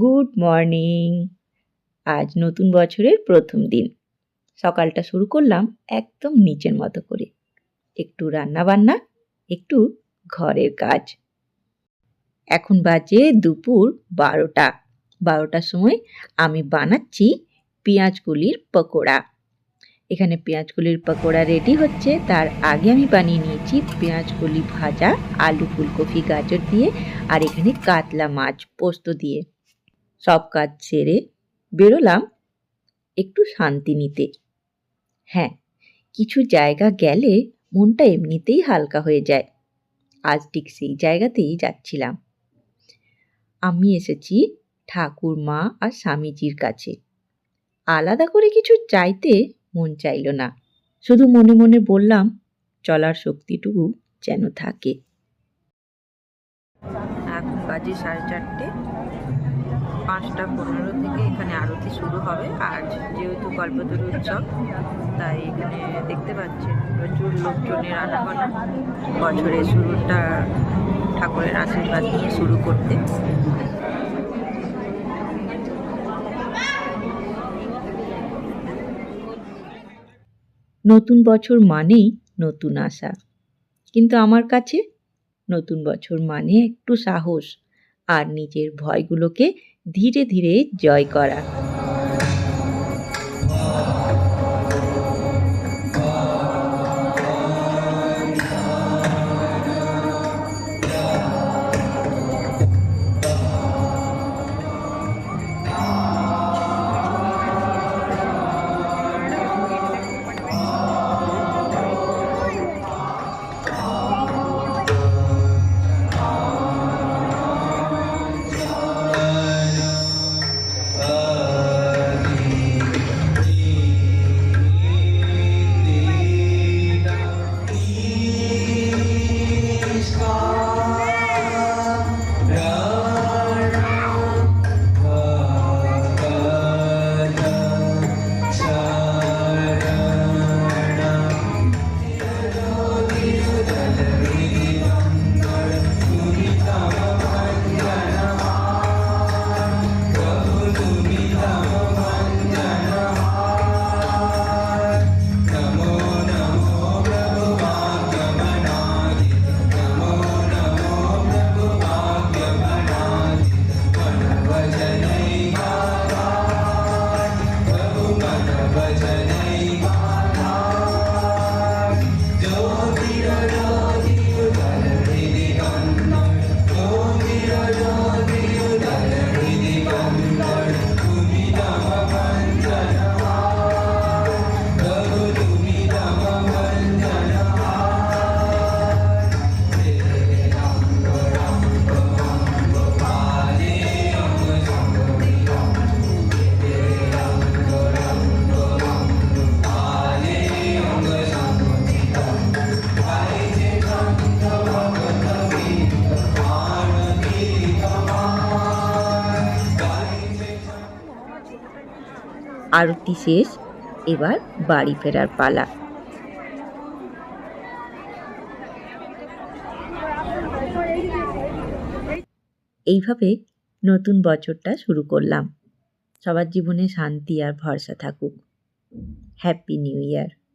Good morning. আজ নতুন বছরের প্রথম দিন। সকালটা শুরু করলাম একদম নিচের মতো করে। একটু রান্না বান্না একটু ঘরের কাজ। এখন বাজে দুপুর বারোটা। বারোটার সময় আমি বানাচ্ছি পেঁয়াজগুলির পকোড়া। এখানে পেঁয়াজগুলির পকোড়া রেডি হচ্ছে। তার আগে আমি বানিয়ে নিয়েছি পেঁয়াজগুলি ভাজা, আলু ফুলকপি, গাজর দিয়ে, আর এখানে কাতলা মাছ পোস্ত দিয়ে। সব কাজ সেরে বেরোলাম একটু শান্তি নিতে। হ্যাঁ কিছু জায়গা গেলে মনটা এমনিতেই হালকা হয়ে যায়। আজ ঠিক সেই জায়গাতেই যাচ্ছিলাম। আমি এসেছি ঠাকুর মা আর স্বামীজির কাছে। আলাদা করে কিছু চাইতে মন চাইল না। শুধু মনে মনে বললাম, চলার শক্তিটুকু যেন থাকে। এখন বাজে সাড়ে চারটে। পাঁচটা পনেরো থেকে এখানে আরতি শুরু হবে। আজ যেহেতু কল্পতরু উৎসব, তাই এখানে দেখতে পাচ্ছেন প্রচুর লোকজনের আনাগোনা। বছরের শুরুটা ঠাকুরের আশীর্বাদ নিয়ে শুরু করতে। নতুন বছর মানেই নতুন আশা। কিন্তু আমার কাছে নতুন বছর মানে একটু সাহস। আর নিজের ভয়গুলোকে ধীরে ধীরে জয় করা। আরতি শেষ, এবার বাড়ি ফেরার পালা। এইভাবে নতুন বছরটা শুরু করলাম। সবার জীবনে শান্তি আর ভরসা থাকুক। Happy new year